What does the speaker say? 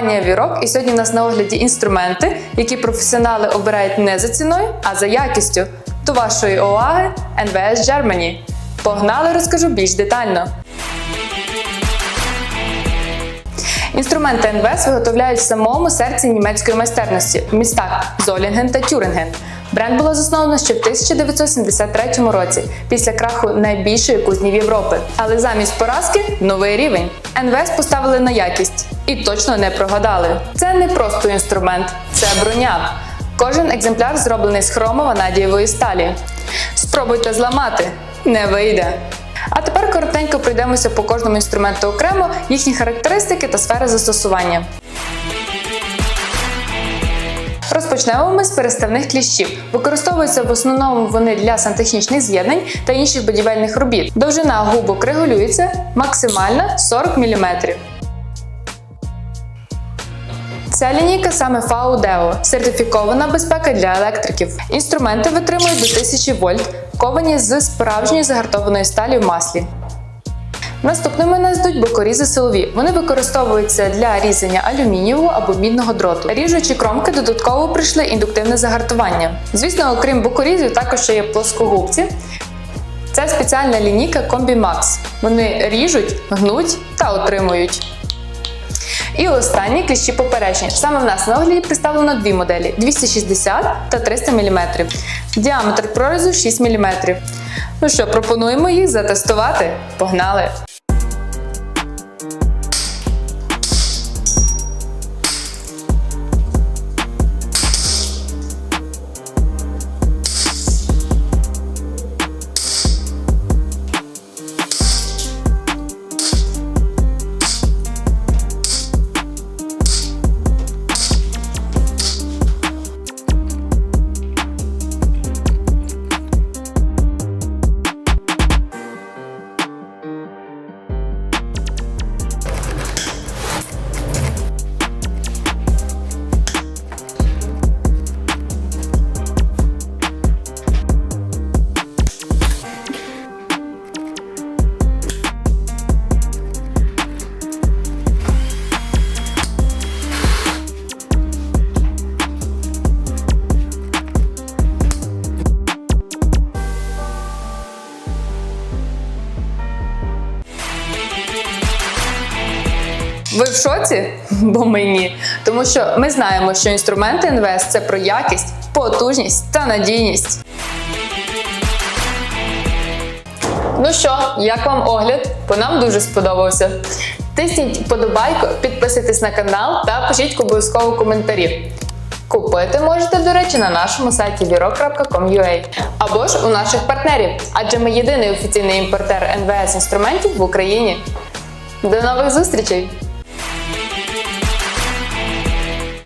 компанія Вірок, і сьогодні у нас на огляді інструменти, які професіонали обирають не за ціною, а за якістю. До вашої уваги НВС Germany. Погнали, розкажу більш детально. Інструменти НВС виготовляють в самому серці німецької майстерності в містах Золінген та Тюринген. Бренд було засновано ще в 1973 році, після краху найбільшої кузні в Європи. Але замість поразки новий рівень. НВС поставили на якість і точно не прогадали. Це не просто інструмент, це броня. Кожен екземпляр зроблений з хромово-надієвої сталі. Спробуйте зламати, не вийде. А тепер коротенько пройдемося по кожному інструменту окремо, їхні характеристики та сфери застосування. Розпочнемо ми з переставних кліщів. Використовуються в основному вони для сантехнічних з'єднань та інших будівельних робіт. Довжина губок регулюється максимальна 40 мм. Ця лінійка саме FAUDEO – сертифікована безпека для електриків. Інструменти витримують до 1000 вольт, ковані з справжньої загартованої сталі в маслі. Наступними нас йдуть бокорізи силові. Вони використовуються для різання алюмінієвого або мідного дроту. Ріжучі кромки додатково прийшли індуктивне загартування. Звісно, окрім бокорізів, також ще є плоскогубці. Це спеціальна лінійка Combi-Max. Вони ріжуть, гнуть та отримують. І останні кліщі поперечні. Саме в нас на огляді представлено дві моделі 260 та 300 мм. Діаметр прорізу 6 мм. Ну що, пропонуємо їх затестувати. Погнали! Ви в шоці? Бо ми ні. Тому що ми знаємо, що інструменти НВС це про якість, потужність та надійність. Ну що, як вам огляд? Бо нам дуже сподобався. Тисніть вподобайку, підписуйтесь на канал та пишіть обов'язково коментарі. Купити можете, до речі, на нашому сайті viro.com.ua або ж у наших партнерів, адже ми єдиний офіційний імпортер НВС інструментів в Україні. До нових зустрічей!